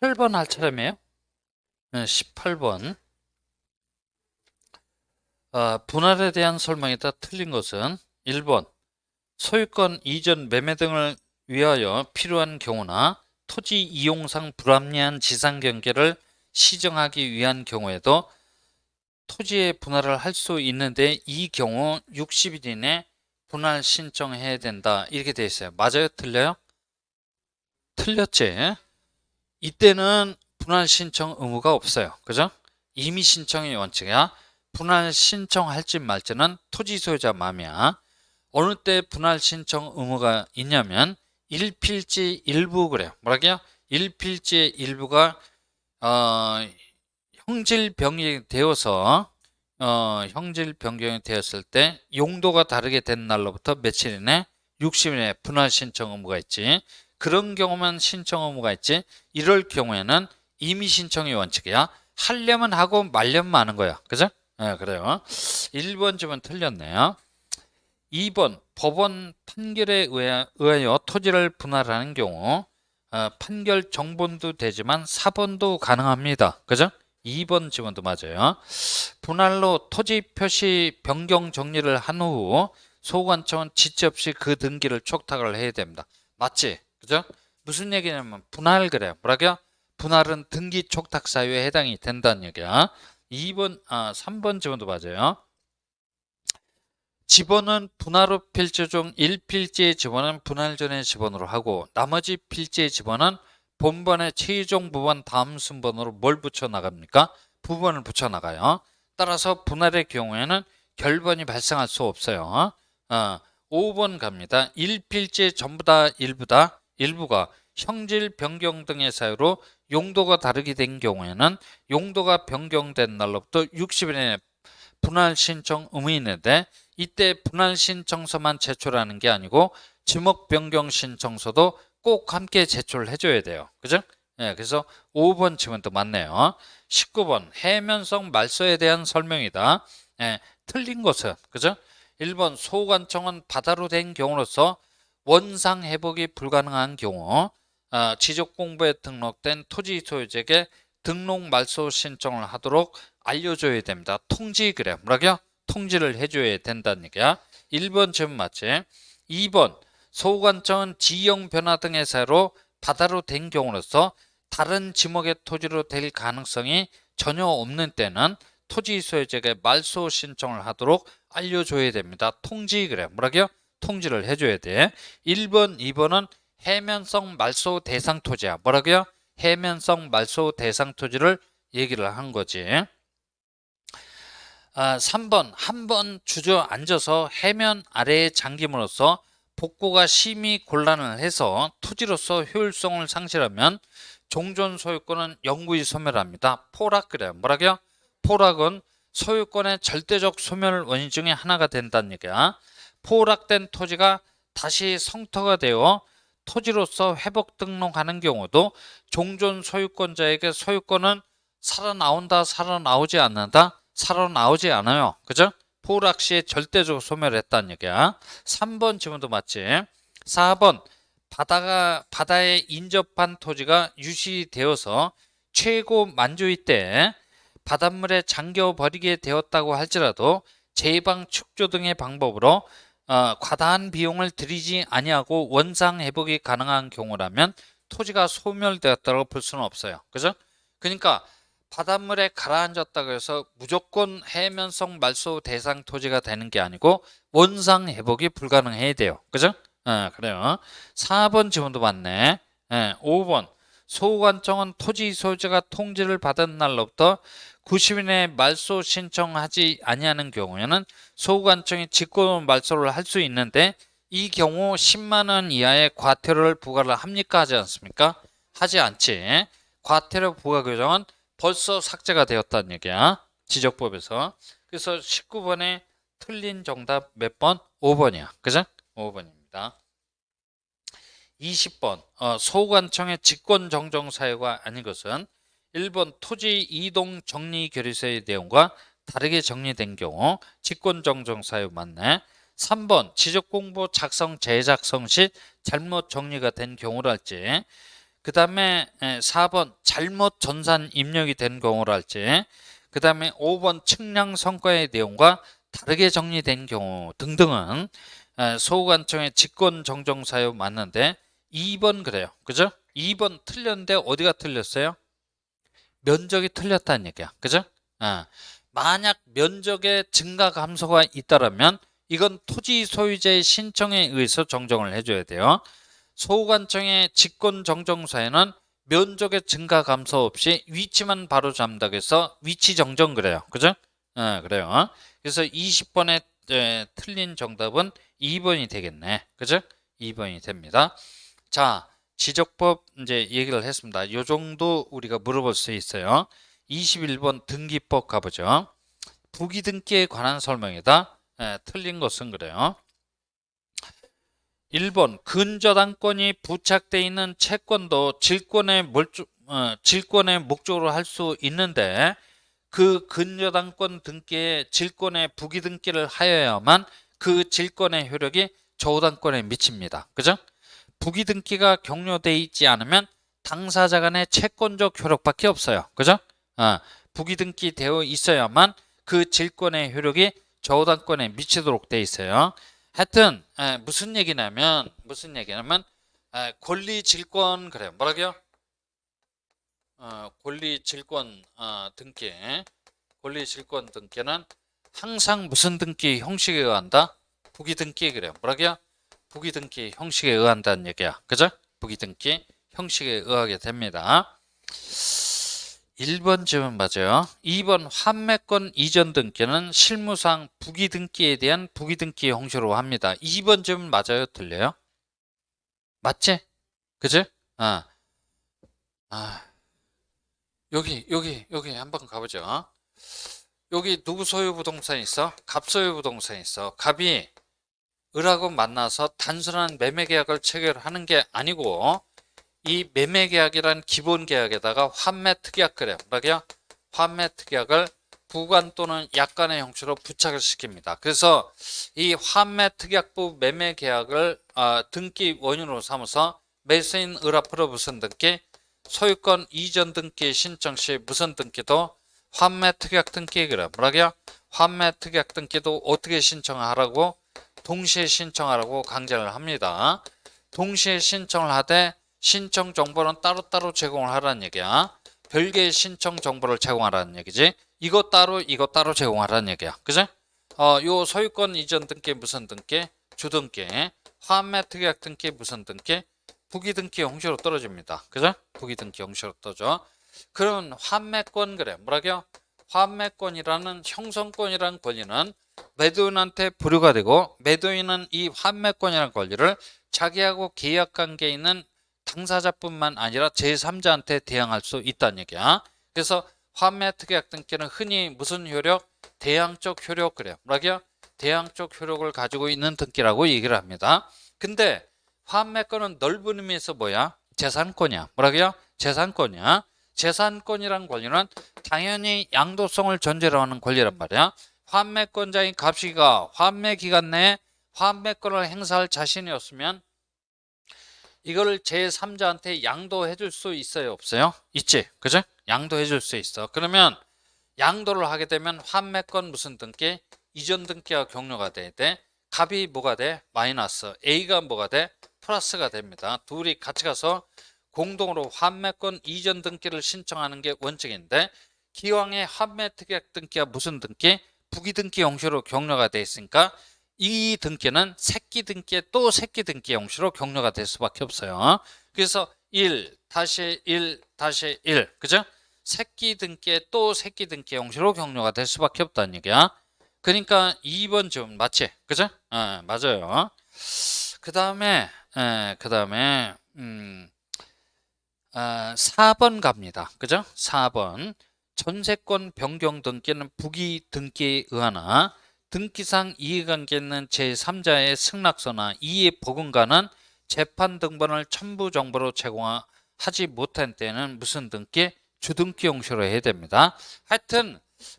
18번 할 차례네요. 네, 18번. 아, 분할에 대한 설명이다 틀린 것은 1번 소유권 이전 매매 등을 위하여 필요한 경우나 토지 이용상 불합리한 지상 경계를 시정하기 위한 경우에도 토지의 분할을 할 수 있는데 이 경우 60일 이내 분할 신청해야 된다 이렇게 돼 있어요. 맞아요? 틀려요? 틀렸지? 이때는 분할 신청 의무가 없어요. 그죠? 이미 신청의 원칙이야. 분할 신청할지 말지는 토지 소유자 마음이야. 어느 때 분할 신청 의무가 있냐면 일필지 일부 그래요. 뭐라고요? 일필지의 일부가 어, 형질 변경이 되어서 어, 형질 변경이 되었을 때 용도가 다르게 된 날로부터 며칠 이내 60일 이내 분할 신청 의무가 있지. 그런 경우만 신청 의무가 있지. 이럴 경우에는 이미 신청의 원칙이야. 하려면 하고 말려면 마는 거야. 그죠? 예, 그래요. 1번 집은 틀렸네요. 2번 법원 판결에 의하- 의하여 토지를 분할하는 경우 어, 판결 정본도 되지만 사본도 가능합니다. 그죠? 2번 지문도 맞아요. 분할로 토지 표시 변경 정리를 한 후 소관청은 지체 없이 그 등기를 촉탁을 해야 됩니다. 맞지? 그죠? 무슨 얘기냐면 분할 그래요. 뭐라고요? 분할은 등기 촉탁 사유에 해당이 된다는 얘기야. 2번, 아, 3번 지문도 맞아요. 지번은 분할 후 필지 중 1필지의 지번은 분할 전의 지번으로 하고 나머지 필지의 지번은 본번의 최종 부번 다음 순번으로 뭘 붙여 나갑니까? 부번을 붙여 나가요. 따라서 분할의 경우에는 결번이 발생할 수 없어요. 어, 5번 갑니다. 1필지의 전부 다 일부다. 일부가 형질 변경 등의 사유로 용도가 다르게 된 경우에는 용도가 변경된 날로부터 60일 이내 분할 신청 의무 있는데 이때 분할 신청서만 제출하는 게 아니고 지목 변경 신청서도 꼭 함께 제출을 해줘야 돼요. 그죠? 예, 그래서 5번 지문도 맞네요. 19번 해면성 말소에 대한 설명이다. 예, 틀린 것은 그죠? 1번 소관청은 바다로 된 경우로서 원상 회복이 불가능한 경우 아, 지적 공부에 등록된 토지 소유자에게 등록 말소 신청을 하도록 알려줘야 됩니다. 통지 그래. 뭐라고요? 통지를 해줘야 된다는 얘기야. 1번 질문 맞지? 2번 소관청은 지형 변화 등의 사유로 바다로 된 경우로서 다른 지목의 토지로 될 가능성이 전혀 없는 때는 토지 소유자에게 말소 신청을 하도록 알려줘야 됩니다. 통지 그래. 뭐라고요? 통지를 해줘야 돼. 1번, 2번은 해면성 말소 대상 토지야. 뭐라고요? 해면성 말소 대상 토지를 얘기를 한 거지. 아, 3번 한 번 주저앉아서 해면 아래에 잠김으로써 복구가 심히 곤란을 해서 토지로서 효율성을 상실하면 종전 소유권은 영구히 소멸합니다. 포락 그래요. 뭐라고요? 포락은 소유권의 절대적 소멸 원인 중에 하나가 된다는 얘기야. 포락된 토지가 다시 성터가 되어 토지로서 회복 등록하는 경우도 종전 소유권자에게 소유권은 살아나온다, 살아나오지 않는다, 살아나오지 않아요. 그죠? 포락 시에 절대적으로 소멸했다는 얘기야. 3번 지문도 맞지? 4번 바다가 바다에 인접한 토지가 유실되어서 최고 만조일 때 바닷물에 잠겨 버리게 되었다고 할지라도 제방 축조 등의 방법으로 어, 과다한 비용을 들이지 아니하고 원상 회복이 가능한 경우라면 토지가 소멸되었다고 볼 수는 없어요. 그죠? 그러니까 바닷물에 가라앉았다고 해서 무조건 해면성 말소 대상 토지가 되는 게 아니고 원상 회복이 불가능해야 돼요. 그죠? 예, 그래요. 4번 지문도 맞네. 예, 5번 소관청은 토지 소유자가 통지를 받은 날로부터 90일 내에 말소 신청하지 아니하는 경우에는 소관청이 직권 말소를 할 수 있는데 이 경우 10만 원 이하의 과태료를 부과를 합니까 하지 않습니까? 하지 않지. 과태료 부과 규정은 벌써 삭제가 되었다는 얘기야. 지적법에서. 그래서 19번에 틀린 정답 몇 번? 5번이야. 그죠? 5번입니다. 20번 어, 소관청의 직권 정정 사유가 아닌 것은 1번 토지 이동 정리 결의서의 내용과 다르게 정리된 경우 직권 정정 사유 맞네. 3번 지적 공보 작성 재작성 시 잘못 정리가 된 경우랄지 그 다음에 4번 잘못 전산 입력이 된 경우랄지 그 다음에 5번 측량 성과의 내용과 다르게 정리된 경우 등등은 에, 소관청의 직권 정정 사유 맞는데 2번 그래요. 그죠? 2번 틀렸는데 어디가 틀렸어요? 면적이 틀렸다는 얘기야. 그죠? 아, 만약 면적의 증가 감소가 있다라면 이건 토지 소유자의 신청에 의해서 정정을 해줘야 돼요. 소관청의 직권 정정 사유는 면적의 증가 감소 없이 위치만 바로 잡는다고 해서 위치 정정 그래요. 그죠? 아, 그래요. 그래서 20번에 틀린 정답은 2번이 되겠네. 그죠? 2번이 됩니다. 자, 지적법 이제 얘기를 했습니다. 요 정도 우리가 물어볼 수 있어요. 21번 등기법 가보죠. 부기 등기에 관한 설명이다. 예, 틀린 것은 그래요. 1번 근저당권이 부착돼 있는 채권도 질권의 몰주, 어, 질권의 목적으로 할 수 있는데 그 근저당권 등기에 질권의 부기 등기를 하여야만 그 질권의 효력이 저당권에 미칩니다. 그죠? 부기 등기가 격려돼 있지 않으면 당사자 간의 채권적 효력밖에 없어요. 그죠? 아, 부기 등기 되어 있어야만 그 질권의 효력이 저당권에 미치도록 돼 있어요. 하여튼 에, 무슨 얘기냐면 무슨 얘기냐면 에, 권리 질권 그래요. 뭐라고요? 어, 권리 질권 어, 등기 권리 질권 등기는 항상 무슨 등기 형식에 의한다? 부기 등기 그래요. 뭐라고요? 부기 등기 형식에 의한다는 얘기야. 그죠? 부기 등기 형식에 의하게 됩니다. 1번쯤은 맞아요. 2번 환매권 이전 등기는 실무상 부기 등기에 대한 부기 등기 형식으로 합니다. 2번쯤은 맞아요? 틀려요? 맞지? 그지? 아. 아. 여기 여기 여기 한번 가보죠. 여기 누구 소유 부동산 있어? 갑 소유 부동산 있어. 갑이 을하고 만나서 단순한 매매 계약을 체결하는 게 아니고 이 매매 계약이란 기본 계약에다가 환매 특약 그래. 뭐라고요? 환매 특약을 부관 또는 약관의 형식으로 부착을 시킵니다. 그래서 이 환매 특약부 매매 계약을 어, 등기 원인으로 삼아서 매수인 을 앞으로 무슨 등기 소유권 이전 등기 신청 시 무슨 등기도 환매 특약 등기 그래. 뭐라고요? 환매 특약 등기도 어떻게 신청하라고 동시에 신청하라고 강제를 합니다. 동시에 신청을 하되 신청 정보는 따로따로 제공을 하라는 얘기야. 별개의 신청 정보를 제공하라는 얘기지. 이거 따로 이거 따로 제공하라는 얘기야. 그죠? 어, 요 소유권 이전 등기 무슨 등기? 주등기. 환매 특약 등기 무슨 등기? 부기 등기 형식으로 떨어집니다. 그죠? 부기 등기 형식으로 떨어져. 그럼 환매권 그래. 뭐라고요? 환매권이라는 형성권이라는 권리는 매도인한테 부류가 되고 매도인은 이 환매권이라는 권리를 자기하고 계약 관계에 있는 당사자뿐만 아니라 제3자한테 대항할 수 있다는 얘기야. 그래서 환매 특약 등기는 흔히 무슨 효력? 대항적 효력 그래요. 뭐라고요? 대항적 효력을 가지고 있는 등기라고 얘기를 합니다. 근데 환매권은 넓은 의미에서 뭐야? 재산권이야. 뭐라고요? 재산권이야. 재산권이란 권리는 당연히 양도성을 전제로 하는 권리란 말이야. 환매권자인 갑시가 환매 기간 내에 환매권을 행사할 자신이 없으면 이거를 제3자한테 양도해 줄 수 있어요 없어요? 있지 그죠? 양도해 줄 수 있어 그러면 양도를 하게 되면 환매권 무슨 등기? 이전 등기와 격려가 돼야 돼 갑이 뭐가 돼? 마이너스 A가 뭐가 돼? 플러스가 됩니다 둘이 같이 가서 공동으로 환매권 이전 등기를 신청하는 게 원칙인데 기왕에 환매 특약 등기가 무슨 등기? 부기 등기 형식으로 격려가 돼 있으니까 이 등기는 새끼 등기에 또 새끼 등기 형식으로 격려가 될 수밖에 없어요. 그래서 1 다시 1 다시 1 그죠? 새끼 등기에 또 새끼 등기 형식으로 격려가 될 수밖에 없다는 얘기야. 그러니까 2번 좀 맞지? 그죠? 어, 맞아요. 그 다음에 그 다음에 음, 어, 4번 갑니다. 그죠? 4번 전세권 변경 등기는 부기 등기에 의하나 등기상 이해관계 있는 제3자의 승낙서나 이해 보금과는 재판 등본을 첨부 정보로 제공하지 못한 때는 무슨 등기? 주등기 형식으로 해야 됩니다. 하여튼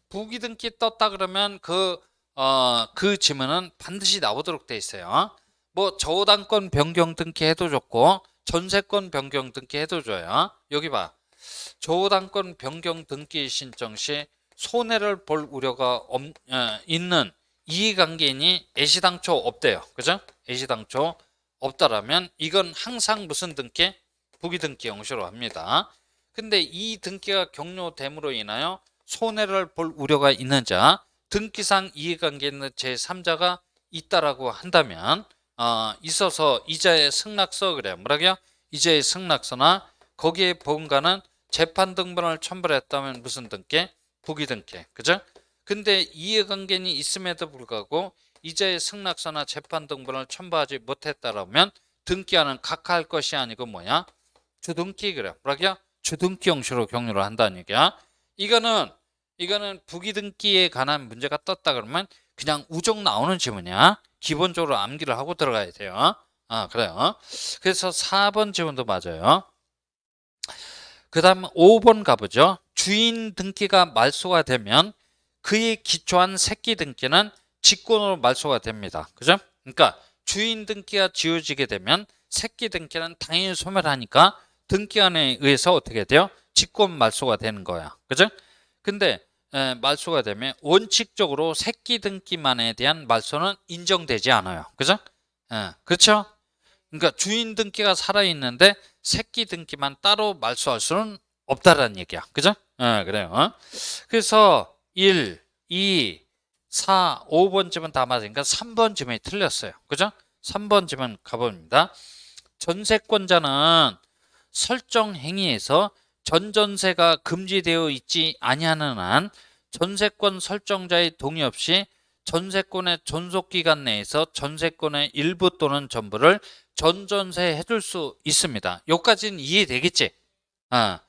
부기 등기 떴다 그러면 그, 어, 그 지문은 반드시 나오도록 돼 있어요. 뭐 저당권 변경 등기 해도 좋고 전세권 변경 등기 해둬줘요. 여기 봐. 저당권 변경 등기 신청 시 손해를 볼 우려가 없, 어, 있는 이해관계인이 애시당초 없대요. 그죠? 애시당초 없다라면 이건 항상 무슨 등기? 부기등기 형식으로 합니다. 근데 이 등기가 격려됨으로 인하여 손해를 볼 우려가 있는 자, 등기상 이해관계 있는 제3자가 있다라고 한다면 어, 있어서 이자의 승낙서 그래요. 뭐라고요? 이자의 승낙서나 거기에 보험가는 재판 등본을 첨부했다면 무슨 등기? 부기등기. 그죠? 근데 이해관계인이 있음에도 불구하고 이자의 승낙서나 재판 등본을 첨부하지 못했다라면 등기하는 각하할 것이 아니고 뭐야? 주등기 그래. 뭐라고요? 주등기 형식으로 격려를 한다는 얘기야. 이거는 이거는 부기등기에 관한 문제가 떴다 그러면 그냥 우정 나오는 지문이야. 기본적으로 암기를 하고 들어가야 돼요. 아, 그래요. 그래서 4번 지문도 맞아요. 그 다음 5번 가보죠. 주인 등기가 말소가 되면 그에 기초한 새끼 등기는 직권으로 말소가 됩니다. 그죠? 그러니까 주인 등기가 지어지게 되면 새끼 등기는 당연히 소멸하니까 등기안에 의해서 어떻게 돼요? 직권 말소가 되는 거야. 그죠? 근데 에, 말소가 되면 원칙적으로 새끼 등기만에 대한 말소는 인정되지 않아요. 그죠? 예, 그렇죠? 그러니까 주인 등기가 살아 있는데 새끼 등기만 따로 말소할 수는 없다라는 얘기야. 그죠? 예, 그래요. 그래서 1, 2, 4, 5번쯤은 다 맞으니까 3번쯤이 틀렸어요. 그죠? 3번쯤은 가봅니다. 전세권자는 설정 행위에서 전전세가 금지되어 있지 아니하는 한 전세권 설정자의 동의 없이 전세권의 존속 기간 내에서 전세권의 일부 또는 전부를 전전세 해줄 수 있습니다. 여기까지는 이해되겠지? 아,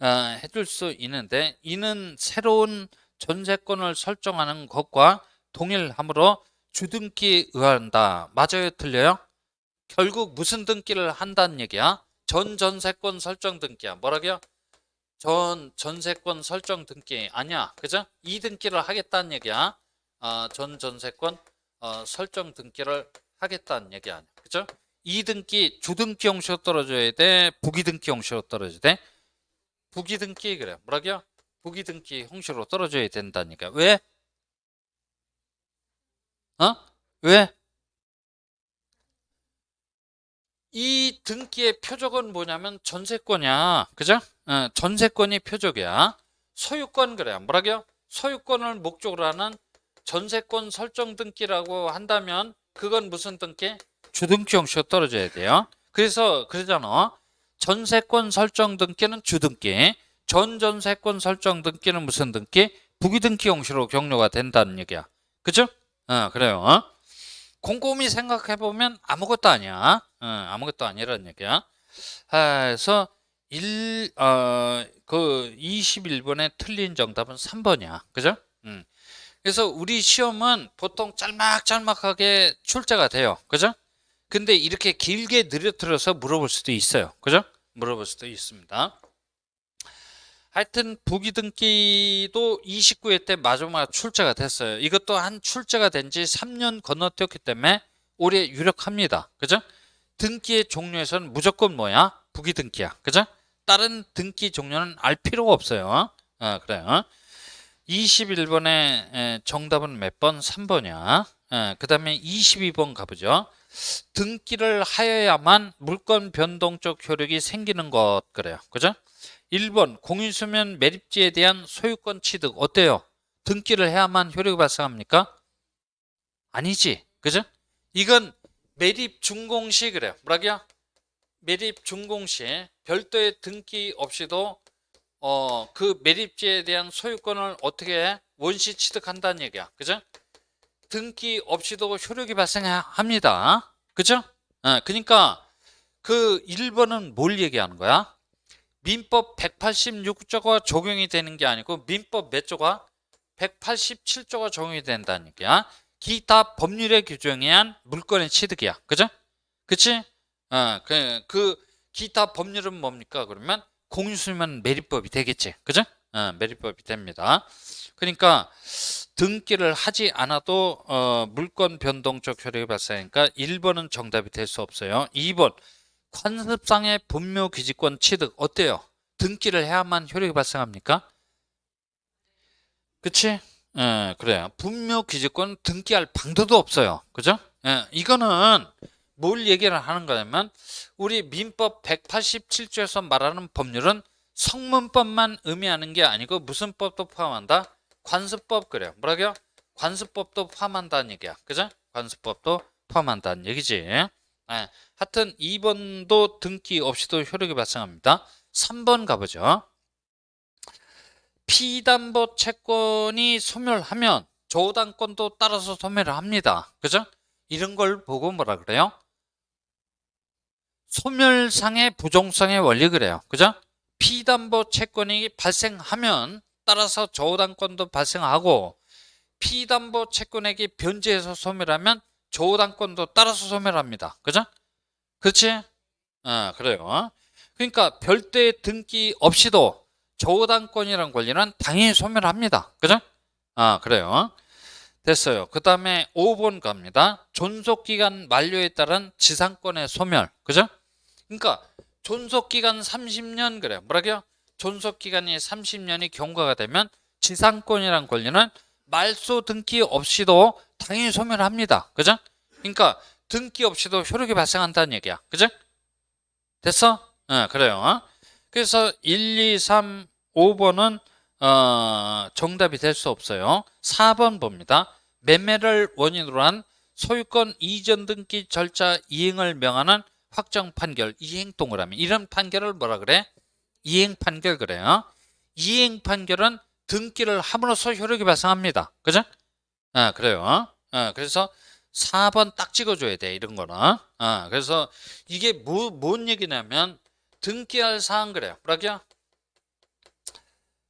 아, 해줄 수 있는데 이는 새로운 전세권을 설정하는 것과 동일하므로 주등기에 의한다. 맞아요? 틀려요? 결국 무슨 등기를 한다는 얘기야? 전 전세권 설정 등기야. 뭐라고요? 전 전세권 설정 등기 아니야. 그죠? 이 등기를 하겠다는 얘기야. 아, 전 전세권 어, 설정 등기를 하겠다는 얘기 아니야. 그죠? 이 등기 주등기 형식으로 떨어져야 돼. 부기 등기 형식으로 떨어져야 돼. 부기 등기 그래. 뭐라고요? 부기 등기 형식으로 떨어져야 된다니까. 왜? 어? 왜? 이 등기의 표적은 뭐냐면 전세권이야. 그죠? 어, 전세권이 표적이야. 소유권 그래. 뭐라고요? 소유권을 목적으로 하는 전세권 설정 등기라고 한다면 그건 무슨 등기? 주등기 형식으로 떨어져야 돼요. 그래서 그러잖아. 전세권 설정 등기는 주등기, 전전세권 설정 등기는 무슨 등기? 부기등기 형식으로 격려가 된다는 얘기야. 그죠? 어, 그래요. 어? 곰곰이 생각해 보면 아무것도 아니야. 어, 아무것도 아니라는 얘기야. 아, 그래서 1, 어, 그 21번에 틀린 정답은 3번이야. 그죠? 음. 그래서 우리 시험은 보통 짤막짤막하게 출제가 돼요. 그죠? 근데 이렇게 길게 늘어뜨려서 물어볼 수도 있어요. 그죠? 물어볼 수도 있습니다. 하여튼 부기등기도 29회 때 마지막 출제가 됐어요. 이것도 한 출제가 된 지 3년 건너뛰었기 때문에 올해 유력합니다. 그죠? 등기의 종류에서는 무조건 뭐야? 부기등기야. 그죠? 다른 등기 종류는 알 필요가 없어요. 어, 그래요. 21번의 정답은 몇 번? 3번이야. 그 다음에 22번 가보죠. 등기를 하여야만 물권 변동적 효력이 생기는 것 그래요. 그죠? 1번 공유수면 매립지에 대한 소유권 취득 어때요? 등기를 해야만 효력이 발생합니까? 아니지. 그죠? 이건 매립 준공시 그래요. 뭐라고요? 매립 준공시 별도의 등기 없이도 어, 그 매립지에 대한 소유권을 어떻게 해? 원시 취득한다는 얘기야. 그죠? 등기 없이도 효력이 발생합니다. 그죠? 어, 그러니까 그 1번은 뭘 얘기하는 거야? 민법 186조가 적용이 되는 게 아니고 민법 몇 조가? 187조가 적용이 된다는 얘기야. 기타 법률에 규정에 의한 물건의 취득이야. 그죠? 그치? 어, 그, 그 기타 법률은 뭡니까? 그러면 공유수면 매립법이 되겠지. 그죠? 어, 매립법이 됩니다. 그러니까 등기를 하지 않아도 어, 물권 변동적 효력이 발생하니까 1번은 정답이 될 수 없어요. 2번 관습상의 분묘 기지권 취득 어때요? 등기를 해야만 효력이 발생합니까? 그치? 예, 그래요. 분묘 기지권 등기할 방도도 없어요. 그죠? 예, 이거는 뭘 얘기를 하는 거냐면 우리 민법 187조에서 말하는 법률은 성문법만 의미하는 게 아니고 무슨 법도 포함한다? 관습법 그래요. 뭐라고요? 관습법도 포함한다는 얘기야. 그죠? 관습법도 포함한다는 얘기지. 예, 하여튼 2번도 등기 없이도 효력이 발생합니다. 3번 가보죠. 피담보 채권이 소멸하면 조당권도 따라서 소멸을 합니다. 그죠? 이런 걸 보고 뭐라 그래요? 소멸상의 부종성의 원리 그래요. 그죠? 피담보 채권이 발생하면 따라서 조당권도 발생하고 피담보 채권액이 변제해서 소멸하면 조당권도 따라서 소멸합니다. 그죠? 그렇지? 아, 그래요. 그러니까 별도의 등기 없이도 저당권이란 권리는 당연히 소멸합니다. 그죠? 아, 그래요. 됐어요. 그 다음에 5번 갑니다. 존속기간 만료에 따른 지상권의 소멸. 그죠? 그러니까 존속 기간 30년 그래요. 뭐라고요? 존속 기간이 30년이 경과가 되면 지상권이란 권리는 말소 등기 없이도 당연히 소멸합니다. 그죠? 그러니까 등기 없이도 효력이 발생한다는 얘기야. 그죠? 됐어? 네, 그래요. 그래서 1, 2, 3, 5번은 어, 정답이 될 수 없어요. 4번 봅니다. 매매를 원인으로 한 소유권 이전 등기 절차 이행을 명하는 확정 판결 이행 동그라미 이런 판결을 뭐라 그래? 이행 판결 그래요. 이행 판결은 등기를 함으로써 효력이 발생합니다. 그죠? 아, 그래요. 아, 그래서 4번 딱 찍어줘야 돼, 이런 거는. 아, 그래서 이게 뭐, 뭔 얘기냐면 등기할 사항 그래요. 뭐라고요?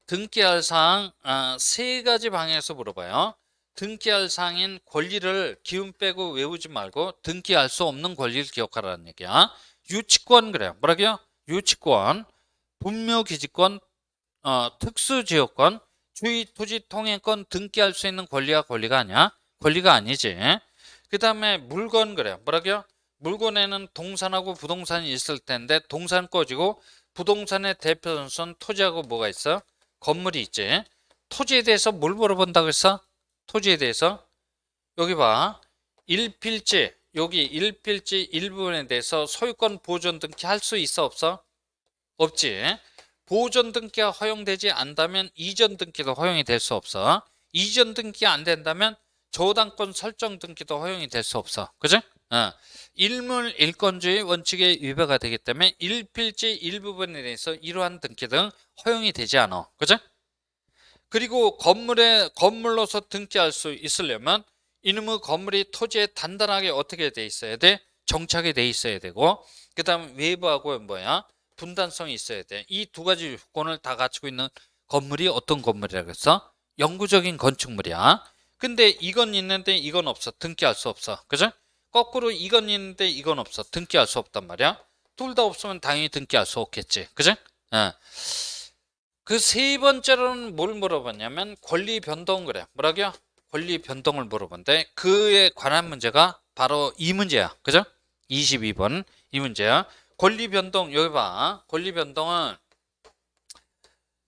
등기할 사항 아, 세 가지 방향에서 물어봐요. 등기할 사항인 권리를 기운 빼고 외우지 말고 등기할 수 없는 권리를 기억하라는 얘기야. 유치권 그래요. 뭐라고요? 유치권, 분묘기지권, 어, 특수지역권, 주의 토지 통행권 등기할 수 있는 권리가 권리가 아니야? 권리가 아니지. 그 다음에 물건 그래요. 뭐라고요? 물건에는 동산하고 부동산이 있을 텐데 동산 꺼지고 부동산의 대표선 토지하고 뭐가 있어? 건물이 있지. 토지에 대해서 뭘 물어본다고 했어? 토지에 대해서 여기 봐. 일필지 여기 일필지 일부분에 대해서 소유권 보존 등기 할 수 있어 없어? 없지. 보존 등기가 허용되지 않다면 이전 등기도 허용이 될 수 없어. 이전 등기가 안 된다면 저당권 설정 등기도 허용이 될 수 없어. 그죠? 어. 일물 일권주의 원칙에 위배가 되기 때문에 일필지 일부분에 대해서 이러한 등기 등 허용이 되지 않아. 그죠? 그리고 건물에 건물로서 등기할 수 있으려면 이놈의 건물이 토지에 단단하게 어떻게 돼 있어야 돼? 정착이 돼 있어야 되고 그다음 외부하고 뭐야? 분단성이 있어야 돼. 이 두 가지 요건을 다 갖추고 있는 건물이 어떤 건물이라고 했어? 영구적인 건축물이야. 근데 이건 있는데 이건 없어. 등기할 수 없어. 그죠? 거꾸로 이건 있는데 이건 없어. 등기할 수 없단 말이야. 둘 다 없으면 당연히 등기할 수 없겠지. 그죠? 어. 그 세 번째로는 뭘 물어봤냐면 권리 변동 그래. 뭐라고요? 권리 변동을 물어본데 그에 관한 문제가 바로 이 문제야. 그죠? 22번 이 문제야. 권리 변동 여기 봐. 권리 변동은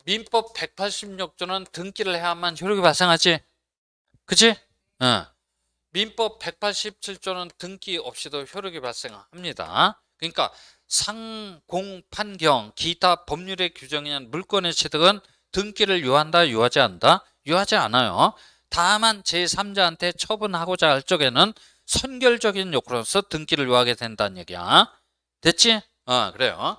민법 186조는 등기를 해야만 효력이 발생하지. 그치? 어. 민법 187조는 등기 없이도 효력이 발생합니다. 그러니까 상공판경 기타 법률의 규정이한 물건의 취득은 등기를 요한다 요하지 않다? 요하지 않아요. 다만 제3자한테 처분하고자 할 적에는 선결적인 요구로서 등기를 요하게 된다는 얘기야. 됐지? 어 그래요.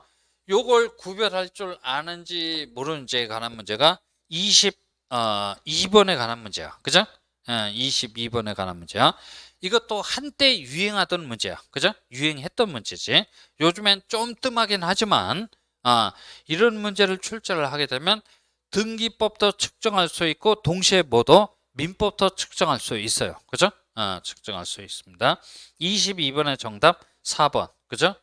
요걸 구별할 줄 아는지 모르는지에 관한 문제가 22번에 관한 문제야. 그죠? 어, 22번에 관한 문제야 이것도 한때 유행하던 문제야. 그죠? 유행했던 문제지. 요즘엔 좀 뜸하긴 하지만 아, 이런 문제를 출제를 하게 되면 등기법도 측정할 수 있고 동시에 뭐도 민법도 측정할 수 있어요. 그죠? 아, 측정할 수 있습니다. 22번의 정답 4번. 그죠?